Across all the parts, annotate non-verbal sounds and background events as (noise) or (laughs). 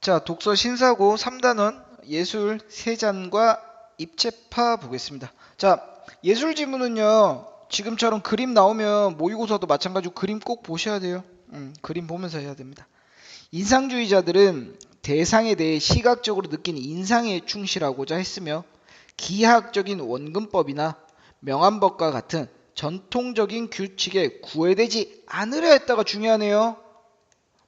자, 독서 신사고 3단원 예술 세잔과 입체파 보겠습니다. 자, 예술 지문은요. 지금처럼 그림 나오면 모의고사도 마찬가지로 그림 꼭 보셔야 돼요. 음, 그림 보면서 해야 됩니다. 인상주의자들은 대상에 대해 시각적으로 느끼는 인상에 충실하고자 했으며 기하학적인 원근법이나 명암법과 같은 전통적인 규칙에 구애되지 않으려 했다가 중요하네요.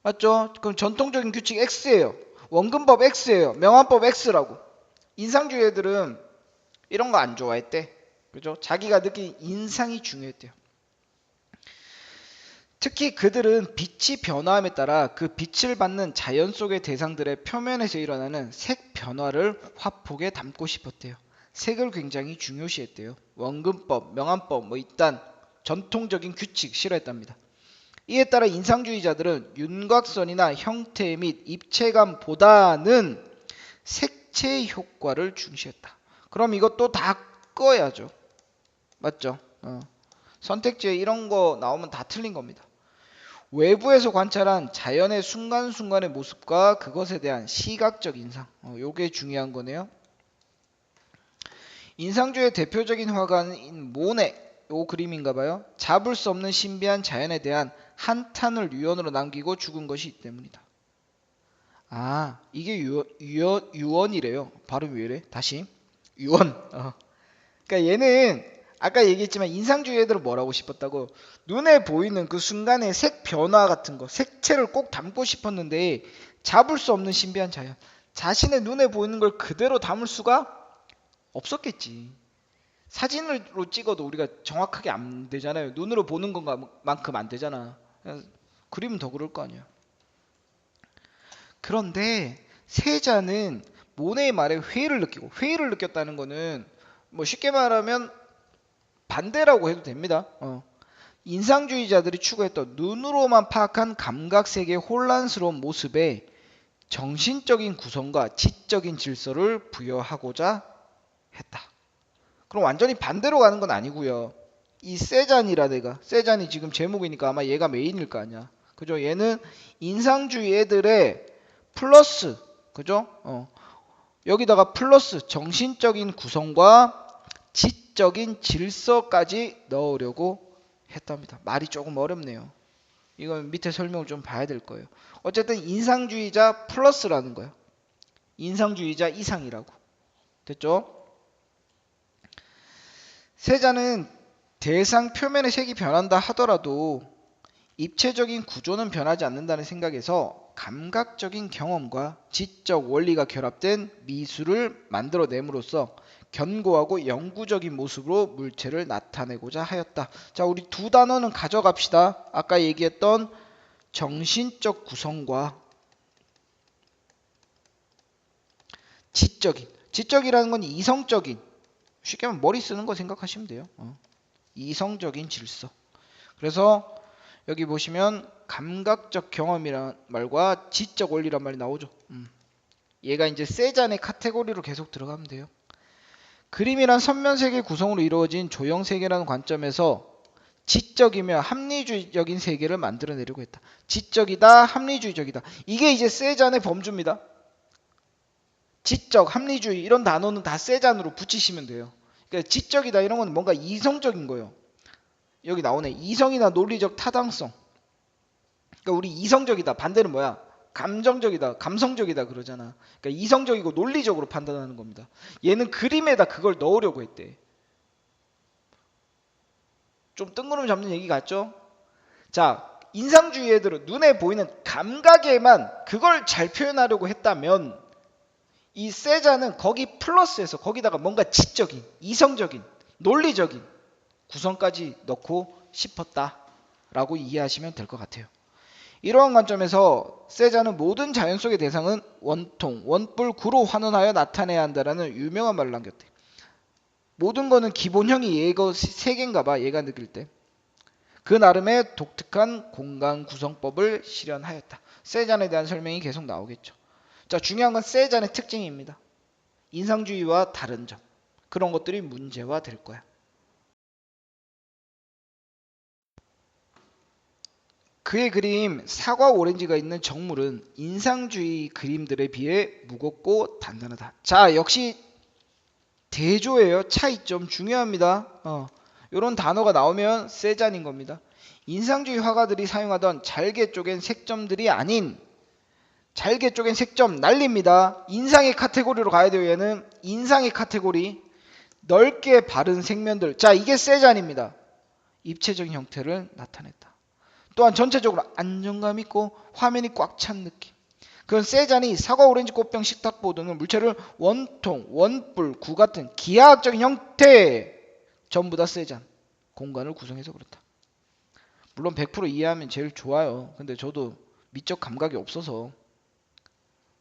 맞죠? 그럼 전통적인 규칙 X예요. 원근법 X예요. 명암법 X라고. 인상주의 애들은 이런 거 안 좋아했대. 그죠? 자기가 느낀 인상이 중요했대요. 특히 그들은 빛이 변화함에 따라 그 빛을 받는 자연 속의 대상들의 표면에서 일어나는 색 변화를 화폭에 담고 싶었대요. 색을 굉장히 중요시했대요. 원근법, 명암법, 뭐 일단 전통적인 규칙 싫어했답니다. 이에 따라 인상주의자들은 윤곽선이나 형태 및 입체감보다는 색채 효과를 중시했다. 그럼 이것도 다 꺼야죠. 맞죠? 어. 선택지에 이런 거 나오면 다 틀린 겁니다. 외부에서 관찰한 자연의 순간순간의 모습과 그것에 대한 시각적 인상. 어, 요게 중요한 거네요. 인상주의 대표적인 화가인 모네. 요 그림인가 봐요. 잡을 수 없는 신비한 자연에 대한 한 탄을 유언으로 남기고 죽은 것이 때문이다. 아, 이게 유언, 유언, 유언이래요. 발음이 왜 이래? 다시. 유언. 어. 그러니까 얘는 아까 얘기했지만 인상주의 애들은 뭐라고 싶었다고 눈에 보이는 그 순간의 색 변화 같은 거 색채를 꼭 담고 싶었는데 잡을 수 없는 신비한 자연 자신의 눈에 보이는 걸 그대로 담을 수가 없었겠지 사진으로 찍어도 우리가 정확하게 안 되잖아요 눈으로 보는 것만큼 안 되잖아 그림은 더 그럴 거 아니야 그런데 세자는 모네의 말에 회의를 느끼고 회의를 느꼈다는 거는 뭐 쉽게 말하면 반대라고 해도 됩니다. 어. 인상주의자들이 추구했던 눈으로만 파악한 감각 세계의 혼란스러운 모습에 정신적인 구성과 지적인 질서를 부여하고자 했다. 그럼 완전히 반대로 가는 건 아니고요. 이 세잔이라 내가 세잔이 지금 제목이니까 아마 얘가 메인일 거 아니야. 그죠? 얘는 인상주의 애들의 플러스 그죠? 어. 여기다가 플러스 정신적인 구성과 지적인 질서까지 넣으려고 했답니다. 말이 조금 어렵네요. 이건 밑에 설명을 좀 봐야 될 거예요. 어쨌든 인상주의자 플러스라는 거예요. 인상주의자 이상이라고. 됐죠? 세자는 대상 표면의 색이 변한다 하더라도 입체적인 구조는 변하지 않는다는 생각에서 감각적인 경험과 지적 원리가 결합된 미술을 만들어냄으로써 견고하고 영구적인 모습으로 물체를 나타내고자 하였다. 자, 우리 두 단어는 가져갑시다. 아까 얘기했던 정신적 구성과 지적인. 지적이라는 건 이성적인. 쉽게 말하면 머리 쓰는 거 생각하시면 돼요. 어. 이성적인 질서. 그래서 여기 보시면 감각적 경험이란 말과 지적 원리란 말이 나오죠. 음. 얘가 이제 세잔의 카테고리로 계속 들어가면 돼요. 그림이란 선면세계 구성으로 이루어진 조형세계라는 관점에서 지적이며 합리주의적인 세계를 만들어내려고 했다. 지적이다, 합리주의적이다. 이게 이제 세잔의 범주입니다. 지적, 합리주의 이런 단어는 다 세잔으로 붙이시면 돼요. 그러니까 지적이다 이런 건 뭔가 이성적인 거예요. 여기 나오네. 이성이나 논리적 타당성. 그러니까 우리 이성적이다. 반대는 뭐야? 감정적이다. 감성적이다 그러잖아. 그러니까 이성적이고 논리적으로 판단하는 겁니다. 얘는 그림에다 그걸 넣으려고 했대. 좀 뜬구름 잡는 얘기 같죠? 자, 인상주의 애들은 눈에 보이는 감각에만 그걸 잘 표현하려고 했다면 이 세자는 거기 플러스해서 거기다가 뭔가 지적인, 이성적인, 논리적인 구성까지 넣고 싶었다라고 이해하시면 될 것 같아요. 이러한 관점에서 세자는 모든 자연 속의 대상은 원통, 원뿔, 구로 환원하여 나타내야 한다라는 유명한 말을 남겼대. 모든 거는 기본형이 얘가 세 개인가 봐. 얘가 느낄 때. 그 나름의 독특한 공간 구성법을 실현하였다. 세잔에 대한 설명이 계속 나오겠죠. 자, 중요한 건 세잔의 특징입니다. 인상주의와 다른 점. 그런 것들이 문제화 될 거야. 그의 그림 사과 오렌지가 있는 정물은 인상주의 그림들에 비해 무겁고 단단하다. 자, 역시 대조예요. 차이점 중요합니다. 어, 이런 단어가 나오면 세잔인 겁니다. 인상주의 화가들이 사용하던 잘게 쪼갠 색점들이 아닌 잘게 쪼갠 색점 날립니다. 인상의 카테고리로 가야 돼요. 얘는 인상의 카테고리 넓게 바른 색면들. 자, 이게 세잔입니다. 입체적인 형태를 나타냈다. 또한 전체적으로 안정감 있고 화면이 꽉 찬 느낌. 그런 세잔이 사과 오렌지 꽃병 식탁보 등은 물체를 원통, 원뿔, 구 같은 기하학적인 형태 전부 다 세잔 공간을 구성해서 그렇다. 물론 100% 이해하면 제일 좋아요. 근데 저도 미적 감각이 없어서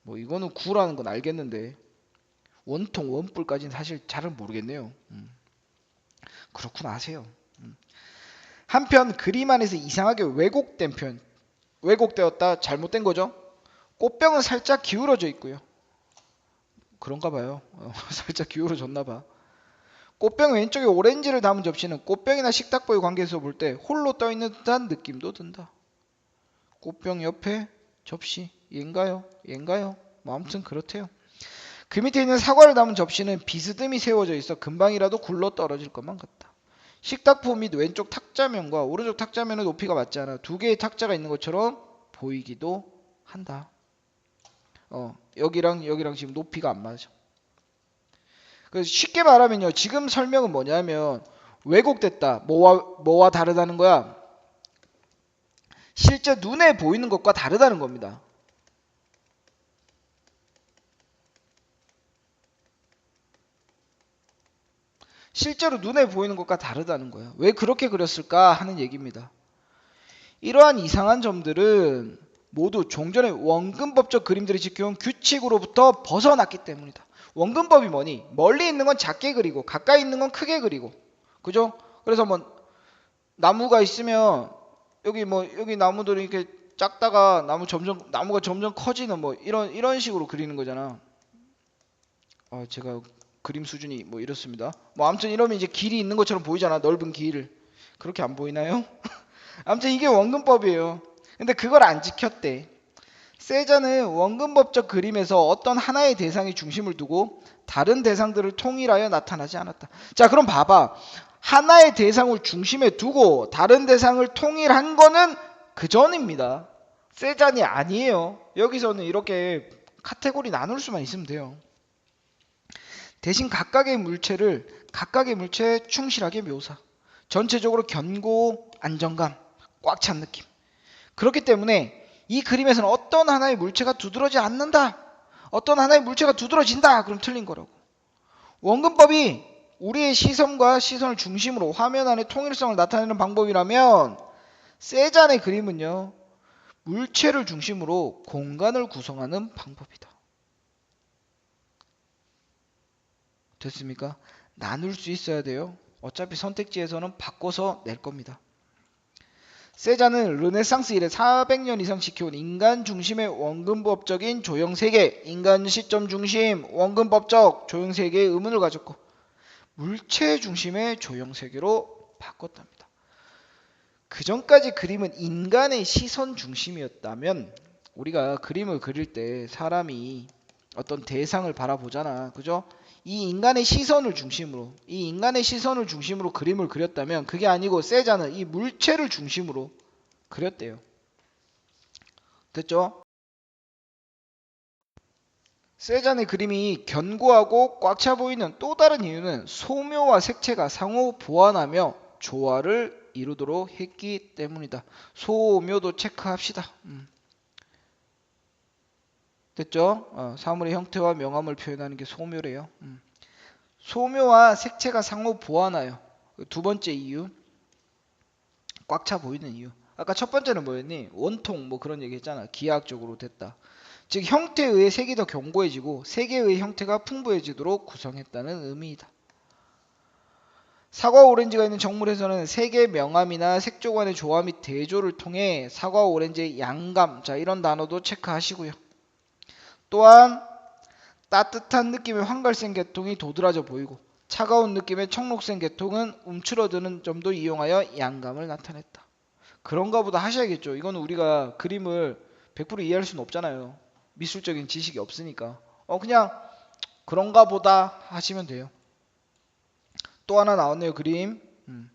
뭐 이거는 구라는 건 알겠는데 원통, 원뿔까지는 사실 잘은 모르겠네요. 음. 그렇구나 하세요. 음. 한편 그림 안에서 이상하게 왜곡된 표현, 왜곡되었다, 잘못된 거죠. 꽃병은 살짝 기울어져 있고요. 그런가 봐요. 어, (laughs) 살짝 기울어졌나 봐. 꽃병 왼쪽에 오렌지를 담은 접시는 꽃병이나 식탁보의 관계에서 볼 때 홀로 떠 있는 듯한 느낌도 든다. 꽃병 옆에 접시 얘인가요? 얘인가요? 뭐 아무튼 그렇대요. 그 밑에 있는 사과를 담은 접시는 비스듬히 세워져 있어 금방이라도 굴러 떨어질 것만 같다. 식탁보 및 왼쪽 탁자면과 오른쪽 탁자면의 높이가 맞지 않아 두 개의 탁자가 있는 것처럼 보이기도 한다. 어, 여기랑 여기랑 지금 높이가 안 맞아. 그래서 쉽게 말하면요. 지금 설명은 뭐냐면 왜곡됐다. 뭐와 뭐와 다르다는 거야. 실제 눈에 보이는 것과 다르다는 겁니다. 실제로 눈에 보이는 것과 다르다는 거야. 왜 그렇게 그렸을까 하는 얘기입니다. 이러한 이상한 점들은 모두 종전의 원근법적 그림들이 지켜온 규칙으로부터 벗어났기 때문이다. 원근법이 뭐니? 멀리 있는 건 작게 그리고 가까이 있는 건 크게 그리고 그죠? 그래서 뭐 나무가 있으면 여기 뭐 여기 나무들이 이렇게 작다가 나무 점점 나무가 점점 커지는 뭐 이런 이런 식으로 그리는 거잖아. 아 제가 그림 수준이 뭐 이렇습니다. 뭐 아무튼 이러면 이제 길이 있는 것처럼 보이잖아. 넓은 길. 그렇게 안 보이나요? (laughs) 아무튼 이게 원근법이에요. 근데 그걸 안 지켰대. 세자는 원근법적 그림에서 어떤 하나의 대상이 중심을 두고 다른 대상들을 통일하여 나타나지 않았다. 자, 그럼 봐봐. 하나의 대상을 중심에 두고 다른 대상을 통일한 거는 그 전입니다. 세잔이 아니에요. 여기서는 이렇게 카테고리 나눌 수만 있으면 돼요. 대신 각각의 물체를 각각의 물체에 충실하게 묘사. 전체적으로 견고, 안정감, 꽉 찬 느낌. 그렇기 때문에 이 그림에서는 어떤 하나의 물체가 두드러지 않는다. 어떤 하나의 물체가 두드러진다. 그럼 틀린 거라고. 원근법이 우리의 시선과 시선을 중심으로 화면 안의 통일성을 나타내는 방법이라면 세잔의 그림은요. 물체를 중심으로 공간을 구성하는 방법이다. 됐습니까? 나눌 수 있어야 돼요. 어차피 선택지에서는 바꿔서 낼 겁니다. 세자는 르네상스 이래 400년 이상 지켜온 인간 중심의 원근법적인 조형 세계, 인간 시점 중심, 원근법적 조형 세계의 의문을 가졌고 물체 중심의 조형 세계로 바꿨답니다. 그 전까지 그림은 인간의 시선 중심이었다면 우리가 그림을 그릴 때 사람이 어떤 대상을 바라보잖아. 그죠? 이 인간의 시선을 중심으로 이 인간의 시선을 중심으로 그림을 그렸다면 그게 아니고 세자는 이 물체를 중심으로 그렸대요. 됐죠? 세잔의 그림이 견고하고 꽉 차 보이는 또 다른 이유는 소묘와 색채가 상호 보완하며 조화를 이루도록 했기 때문이다. 소묘도 체크합시다. 음. 됐죠? 어, 사물의 형태와 명암을 표현하는 게 소묘래요. 음. 소묘와 색채가 상호 보완하여 두 번째 이유 꽉 차 보이는 이유 아까 첫 번째는 뭐였니? 원통 뭐 그런 얘기 했잖아 기하학적으로 됐다 즉 형태에 의해 색이 더 견고해지고 의해 형태가 풍부해지도록 구성했다는 의미이다 사과 오렌지가 있는 정물에서는 색의 명암이나 색조간의 조화 및 대조를 통해 사과 오렌지의 양감 자 이런 단어도 체크하시고요 또한 따뜻한 느낌의 황갈색 계통이 도드라져 보이고 차가운 느낌의 청록색 계통은 움츠러드는 점도 이용하여 양감을 나타냈다. 그런가 보다 하셔야겠죠. 이거는 우리가 그림을 100% 이해할 수는 없잖아요. 미술적인 지식이 없으니까. 어 그냥 그런가 보다 하시면 돼요. 또 하나 나왔네요. 그림. 음.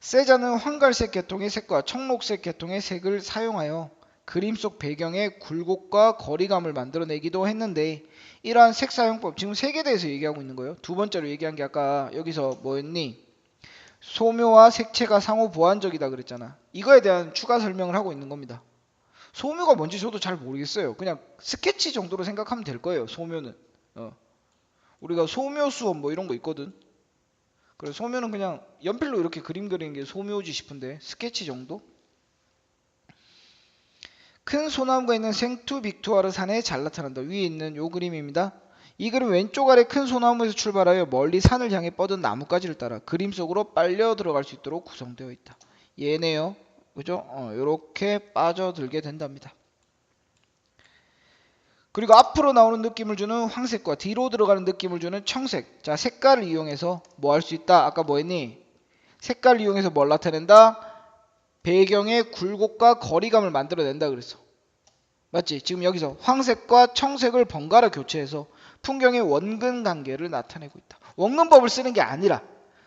세자는 황갈색 계통의 색과 청록색 계통의 색을 사용하여 그림 속 배경의 굴곡과 거리감을 만들어내기도 했는데 이러한 색 사용법 지금 색에 대해서 얘기하고 있는 거예요. 두 번째로 얘기한 게 아까 여기서 뭐였니? 소묘와 색채가 상호 보완적이다 그랬잖아. 이거에 대한 추가 설명을 하고 있는 겁니다. 소묘가 뭔지 저도 잘 모르겠어요. 그냥 스케치 정도로 생각하면 될 거예요. 소묘는. 어. 우리가 소묘 수업 뭐 이런 거 있거든. 그래 소묘는 그냥 연필로 이렇게 그림 그리는 게 소묘지 싶은데 스케치 정도? 큰 소나무가 있는 생투 빅투아르 산에 잘 나타난다. 위에 있는 요 그림입니다. 이 그림 왼쪽 아래 큰 소나무에서 출발하여 멀리 산을 향해 뻗은 나뭇가지를 따라 그림 속으로 빨려 들어갈 수 있도록 구성되어 있다. 얘네요. 그죠? 어, 이렇게 빠져들게 된답니다. 그리고 앞으로 나오는 느낌을 주는 황색과 뒤로 들어가는 느낌을 주는 청색. 자, 색깔을 이용해서 뭐 할 수 있다? 아까 뭐 했니? 색깔을 이용해서 뭘 나타낸다? 배경의 굴곡과 거리감을 만들어낸다 그랬어. 맞지? 지금 여기서 황색과 청색을 번갈아 교체해서 풍경의 원근 관계를 나타내고 있다. 원근법을 쓰는 게 아니라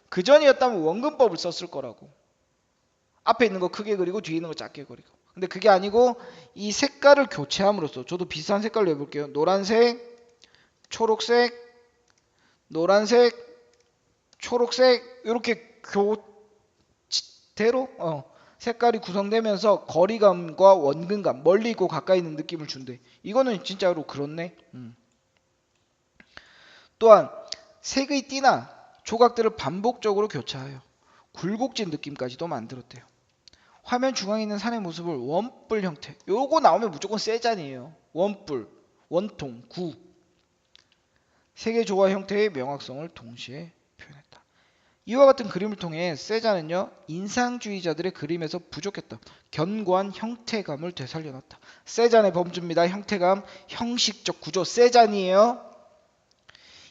그 전이었다면 원근법을 썼을 거라고. 앞에 있는 거 크게 그리고 뒤에 있는 거 작게 그리고. 근데 그게 아니고 이 색깔을 교체함으로써 저도 비슷한 색깔로 해볼게요. 노란색, 초록색, 노란색, 초록색 이렇게 교대로 어, 색깔이 구성되면서 거리감과 원근감, 멀리 있고 가까이 있는 느낌을 준대. 이거는 진짜로 그렇네. 음. 또한 색의 띠나 조각들을 반복적으로 교차하여 굴곡진 느낌까지도 만들었대요. 화면 중앙에 있는 산의 모습을 원뿔 형태. 요거 나오면 무조건 세잔이에요. 원뿔, 원통, 구. 세계 조화 형태의 명확성을 동시에 표현했다. 이와 같은 그림을 통해 세잔은요 인상주의자들의 그림에서 부족했던 견고한 형태감을 되살려놨다. 세잔의 범주입니다. 형태감, 형식적 구조 세잔이에요.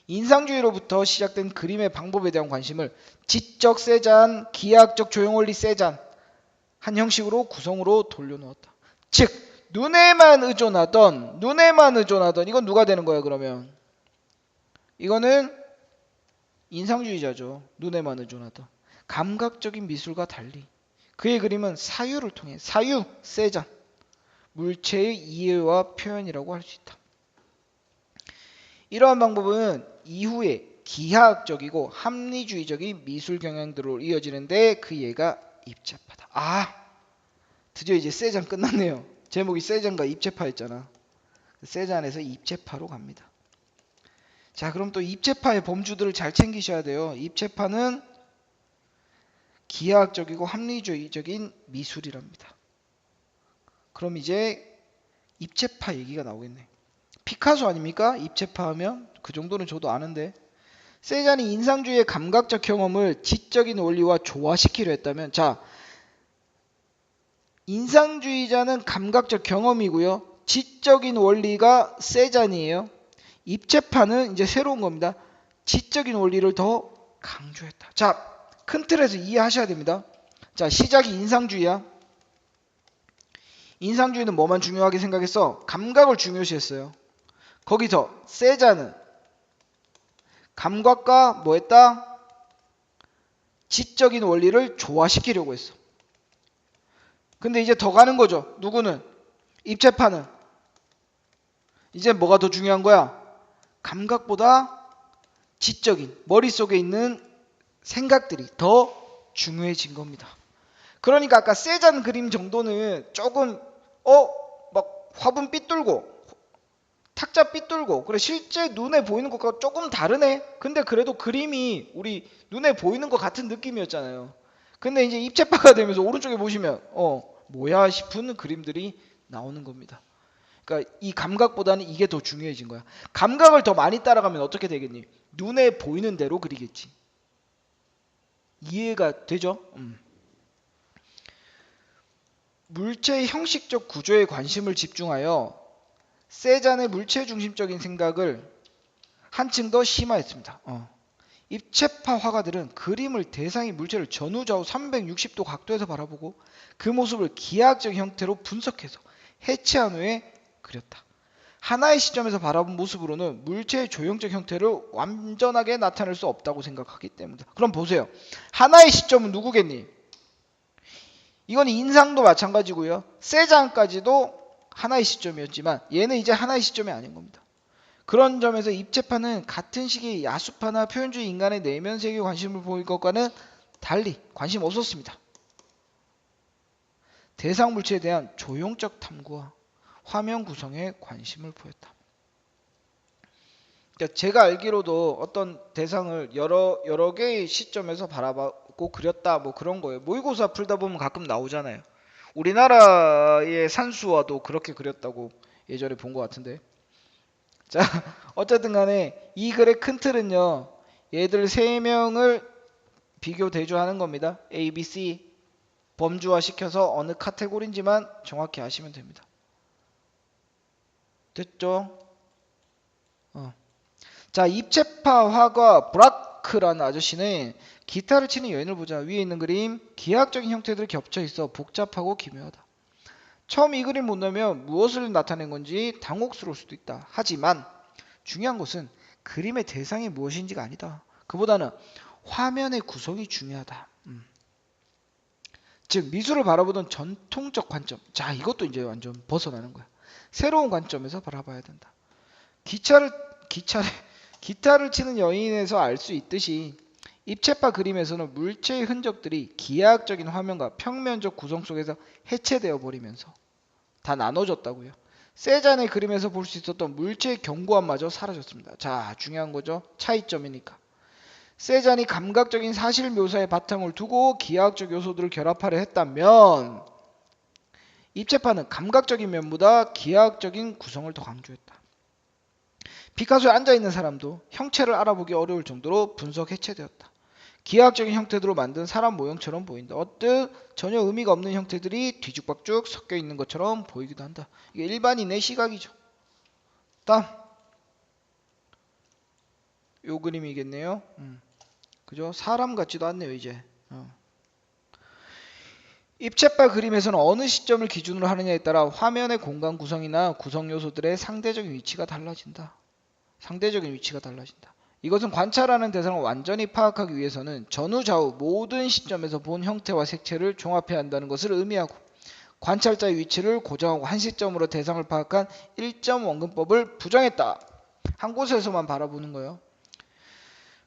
인상주의로부터 시작된 그림의 방법에 대한 관심을 지적 세잔, 기하학적 조형원리 세잔 한 형식으로 구성으로 돌려놓았다. 즉 눈에만 의존하던 눈에만 의존하던 이건 누가 되는 거야 그러면? 이거는 인상주의자죠. 눈에만 의존하던 감각적인 미술과 달리 그의 그림은 사유를 통해 사유 세잔 물체의 이해와 표현이라고 할 수 있다. 이러한 방법은 이후에 기하학적이고 합리주의적인 미술 경향들로 이어지는데 그 예가 입체파다. 아, 드디어 이제 세잔 끝났네요. 제목이 세잔과 입체파였잖아. 세잔에서 입체파로 갑니다. 자, 그럼 또 입체파의 범주들을 잘 챙기셔야 돼요. 입체파는 기하학적이고 합리주의적인 미술이랍니다. 그럼 이제 입체파 얘기가 나오겠네. 피카소 아닙니까? 입체파 하면 그 정도는 저도 아는데 세잔이 인상주의의 감각적 경험을 지적인 원리와 조화시키려 했다면 자 인상주의자는 감각적 경험이고요. 지적인 원리가 세잔이에요. 입체파는 이제 새로운 겁니다. 지적인 원리를 더 강조했다. 자, 큰 틀에서 이해하셔야 됩니다. 자, 시작이 인상주의야. 인상주의는 뭐만 중요하게 생각했어? 감각을 중요시했어요. 거기서 세자는 감각과 뭐 했다? 지적인 원리를 조화시키려고 했어. 근데 이제 더 가는 거죠. 누구는? 입체파는. 이제 뭐가 더 중요한 거야? 감각보다 지적인, 머릿속에 있는 생각들이 더 중요해진 겁니다. 그러니까 아까 세잔 그림 정도는 조금, 어, 막 화분 삐뚤고, 탁자 삐뚤고 그래 실제 눈에 보이는 것과 조금 다르네? 근데 그래도 그림이 우리 눈에 보이는 것 같은 느낌이었잖아요. 근데 이제 입체파가 되면서 오른쪽에 보시면 어 뭐야 싶은 그림들이 나오는 겁니다 그러니까 이 감각보다는 이게 더 중요해진 거야 감각을 더 많이 따라가면 어떻게 되겠니 눈에 보이는 대로 그리겠지 이해가 되죠 음. 물체의 형식적 구조에 관심을 집중하여 세잔의 물체 중심적인 생각을 한층 더 심화했습니다. 어. 입체파 화가들은 그림을 대상의 물체를 전후좌우 360도 각도에서 바라보고 그 모습을 기하학적 형태로 분석해서 해체한 후에 그렸다. 하나의 시점에서 바라본 모습으로는 물체의 조형적 형태를 완전하게 나타낼 수 없다고 생각하기 때문이다. 그럼 보세요. 하나의 시점은 누구겠니? 이건 인상도 마찬가지고요. 세장까지도 하나의 시점이었지만 얘는 이제 하나의 시점이 아닌 겁니다. 그런 점에서 입체파는 같은 시기에 야수파나 표현주의 인간의 내면 세계에 관심을 보일 것과는 달리 관심 없었습니다. 대상 물체에 대한 조형적 탐구와 화면 구성에 관심을 보였다. 그러니까 제가 알기로도 어떤 대상을 여러 여러 개의 시점에서 바라보고 그렸다 뭐 그런 거예요. 모의고사 풀다 보면 가끔 나오잖아요. 우리나라의 산수화도 그렇게 그렸다고 예전에 본 것 같은데. 자, (laughs) 어쨌든 간에 이 글의 큰 틀은요. 얘들 세 명을 비교 대조하는 겁니다. A, B, C 범주화 시켜서 어느 카테고리인지만 정확히 아시면 됩니다. 됐죠? 어. 자, 입체파 화가 브라크라는 아저씨는 기타를 치는 여인을 보자. 위에 있는 그림, 기하학적인 형태들이 겹쳐 있어 복잡하고 기묘하다. 처음 이 그림 본다면 무엇을 나타낸 건지 당혹스러울 수도 있다. 하지만 중요한 것은 그림의 대상이 무엇인지가 아니다. 그보다는 화면의 구성이 중요하다. 음. 즉 미술을 바라보던 전통적 관점. 자, 이것도 이제 완전 벗어나는 거야. 새로운 관점에서 바라봐야 된다. 기차를 기차를 (laughs) 기타를 치는 여인에서 알 수 있듯이 입체파 그림에서는 물체의 흔적들이 기하학적인 화면과 평면적 구성 속에서 해체되어 버리면서 다 나눠졌다고요. 세잔의 그림에서 볼 수 있었던 물체의 견고함마저 사라졌습니다. 자, 중요한 거죠. 차이점이니까. 세잔이 감각적인 사실 묘사에 바탕을 두고 기하학적 요소들을 결합하려 했다면 입체파는 감각적인 면보다 기하학적인 구성을 더 강조했다. 피카소에 앉아있는 사람도 형체를 알아보기 어려울 정도로 분석 해체되었다. 기하학적인 형태로 만든 사람 모형처럼 보인다. 어뜻 전혀 의미가 없는 형태들이 뒤죽박죽 섞여 있는 것처럼 보이기도 한다. 이게 일반인의 시각이죠. 다음 요 그림이겠네요. 음. 그죠? 사람 같지도 않네요 이제. 어. 입체파 그림에서는 어느 시점을 기준으로 하느냐에 따라 화면의 공간 구성이나 구성 요소들의 상대적인 위치가 달라진다. 상대적인 위치가 달라진다. 이것은 관찰하는 대상을 완전히 파악하기 위해서는 전후 좌우 모든 시점에서 본 형태와 색채를 종합해야 한다는 것을 의미하고 관찰자의 위치를 고정하고 한 시점으로 대상을 파악한 1점 원근법을 부정했다. 한 곳에서만 바라보는 거예요.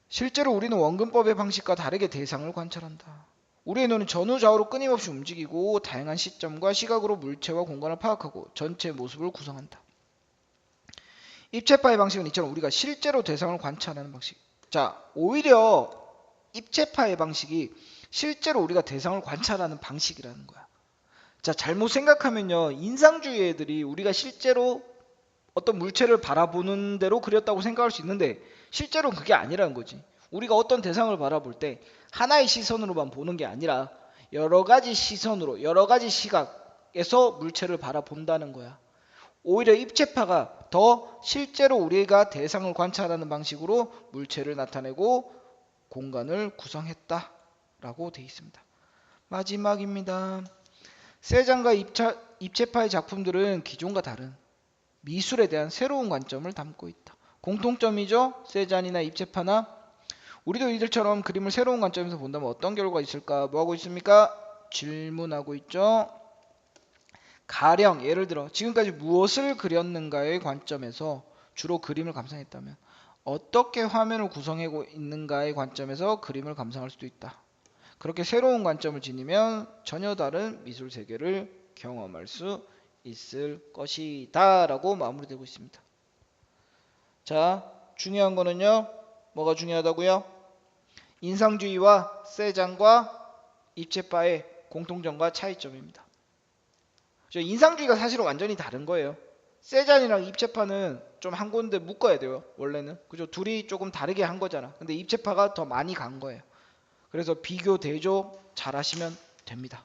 실제로 우리는 원근법의 방식과 다르게 대상을 관찰한다. 우리의 눈은 전후 좌우로 끊임없이 움직이고 다양한 시점과 시각으로 물체와 공간을 파악하고 전체 모습을 구성한다. 입체파의 방식은 이처럼 우리가 실제로 대상을 관찰하는 방식. 자, 오히려 입체파의 방식이 실제로 우리가 대상을 관찰하는 방식이라는 거야. 자, 잘못 생각하면요. 인상주의 애들이 우리가 실제로 어떤 물체를 바라보는 대로 그렸다고 생각할 수 있는데 실제로는 그게 아니라는 거지. 우리가 어떤 대상을 바라볼 때 하나의 시선으로만 보는 게 아니라 여러 가지 시선으로 여러 가지 시각에서 물체를 바라본다는 거야. 오히려 입체파가 더 실제로 우리가 대상을 관찰하는 방식으로 물체를 나타내고 공간을 구성했다라고 되어 있습니다. 마지막입니다. 세장과 입체파의 작품들은 기존과 다른 미술에 대한 새로운 관점을 담고 있다. 공통점이죠. 세잔이나 입체파나 우리도 이들처럼 그림을 새로운 관점에서 본다면 어떤 결과가 있을까? 뭐 하고 있습니까? 질문하고 있죠. 가령 예를 들어 지금까지 무엇을 그렸는가의 관점에서 주로 그림을 감상했다면 어떻게 화면을 구성하고 있는가의 관점에서 그림을 감상할 수도 있다. 그렇게 새로운 관점을 지니면 전혀 다른 미술 세계를 경험할 수 있을 것이다 라고 마무리되고 있습니다. 자 중요한 거는요 뭐가 중요하다고요? 인상주의와 세장과 입체파의 공통점과 차이점입니다. 인상주의가 사실은 완전히 다른 거예요. 세잔이랑 입체파는 좀 한 군데 묶어야 돼요. 원래는. 그죠? 둘이 조금 다르게 한 거잖아. 근데 입체파가 더 많이 간 거예요. 그래서 비교 대조 잘 하시면 됩니다.